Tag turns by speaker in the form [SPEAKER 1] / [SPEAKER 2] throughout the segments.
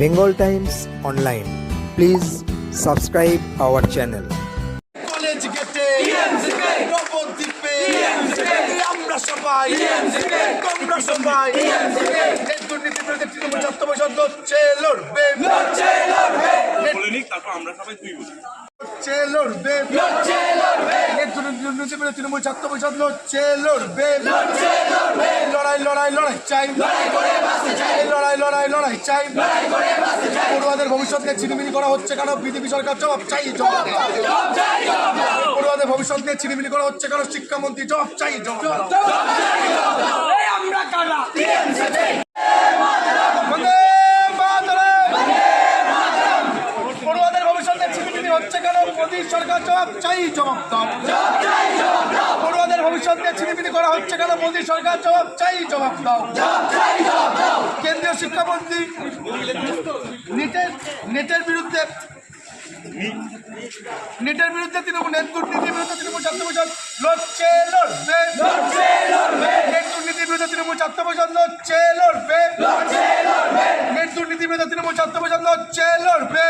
[SPEAKER 1] Bengal Times online please subscribe our channel
[SPEAKER 2] college গেটে নবদ্বীপে আমরা সবাই তোমরা সবাই এই দুর্নীতি বিরুদ্ধে তৃণমূল ছাত্র পরিষদ লড়ছে লড়বে
[SPEAKER 3] বলে নিক তারপর আমরা সবাই তুই বলি।
[SPEAKER 2] লড়ছে লড়বে। এই দুর্নীতি বিরুদ্ধে তৃণমূল ছাত্র পরিষদ লড়ছে লড়বে। লড়াই লড়াই লড়াই চাই। লড়াই লড়াই লড়াই চাই। পড়ুয়াদের ভবিষ্যৎকে ছিনিমিনি করা হচ্ছে কেন? বিজেপি সরকার জবাব চাই জবাব দাও। পড়ুয়াদের ভবিষ্যৎ নিয়ে ছিনিমিনি করা হচ্ছে কেন? শিক্ষামন্ত্রী জবাব চাই জবাব দাও। বন্দে মাতরম! পড়ুয়াদের ভবিষ্যৎ নিয়ে ছিনিমিনি হচ্ছে কেন মোদী সরকার জবাব চাই জবাব দাও। পড়ুয়াদের ভবিষ্যৎ নিয়ে ছিনিমিনি করা হচ্ছে কেন? মোদী সরকার জবাব চাই জবাব দাও। কেন্দ্রীয় শিক্ষামন্ত্রী নেটের নেটের বিরুদ্ধে নেটের বিরুদ্ধে তৃণমূল নেট দুর্নীতির বিরুদ্ধে তৃণমূল ছাত্র পরিষদ লড়ছে লড়বে। নেট দুর্নীতির বিরুদ্ধে তৃণমূল ছাত্র পরিষদ লড়ছে লড়বে। নেট দুর্নীতির বিরুদ্ধে তৃণমূল ছাত্র পরিষদ লড়ছে লড়বে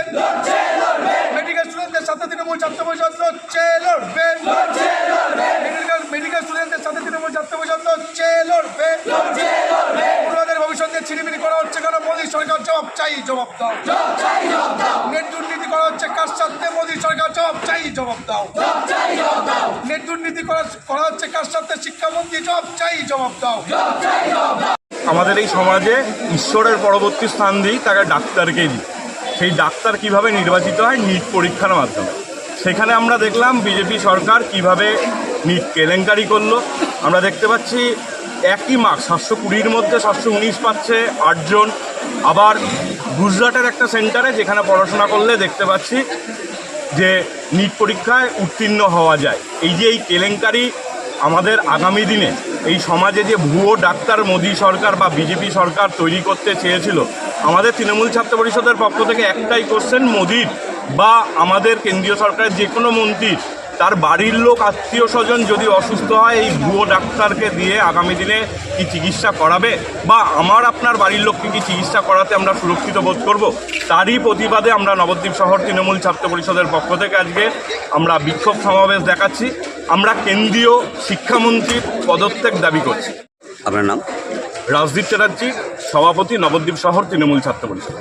[SPEAKER 2] মেডিকেল স্টুডেন্টদের সাথে তৃণমূল ছাত্র পরিষদ লড়ছে লড়বে মেডিকেল মেডিকেল স্টুডেন্টদের সাথে তৃণমূল ছাত্র পরিষদ লড়ছে ভবিষ্যতে করা হচ্ছে কেন? মোদী সরকার চাই, জবাব দাও। দুর্নীতি করা হচ্ছে সরকার চাই, জবাব দাও। দুর্নীতি করা হচ্ছে চাই
[SPEAKER 3] আমাদের এই সমাজে ঈশ্বরের পরবর্তী স্থান দিই তাকে ডাক্তারকেই দিই সেই ডাক্তার কীভাবে নির্বাচিত হয়? নিট পরীক্ষার মাধ্যমে। সেখানে আমরা দেখলাম বিজেপি সরকার কীভাবে নিট কেলেঙ্কারি করল। আমরা দেখতে পাচ্ছি একই মার্কস সাতশো কুড়ির মধ্যে সাতশো উনিশ পাচ্ছে আটজন। আবার গুজরাটের একটা সেন্টারে যেখানে পড়াশোনা করলে দেখতে পাচ্ছি যে নিট পরীক্ষায় উত্তীর্ণ হওয়া যায়। এই যে এই কেলেঙ্কারি আমাদের আগামী দিনে এই সমাজে যে ভুয়ো ডাক্তার মোদী সরকার বা বিজেপি সরকার তৈরি করতে চেয়েছিল, আমাদের তৃণমূল ছাত্র পরিষদের পক্ষ থেকে একটাই কোশ্চেন মোদির বা আমাদের কেন্দ্রীয় সরকারের যে কোনো মন্ত্রীর তার বাড়ির লোক আত্মীয় স্বজন যদি অসুস্থ হয় এই ভুয়ো ডাক্তারকে দিয়ে আগামী দিনে কি চিকিৎসা করাবে? বা আমার আপনার বাড়ির লোককে কি চিকিৎসা করাতে আমরা সুরক্ষিত বোধ করব? তারই প্রতিবাদে আমরা নবদ্বীপ শহর তৃণমূল ছাত্র পরিষদের পক্ষ থেকে আজকে আমরা বিক্ষোভ সমাবেশ দেখাচ্ছি। আমরা কেন্দ্রীয় শিক্ষামন্ত্রীর পদত্যাগ দাবি করছি।
[SPEAKER 4] আপনার নাম?
[SPEAKER 3] রাজদীপ চ্যাটার্জি সভাপতি নবদ্বীপ শহর তৃণমূল ছাত্র পরিষদ।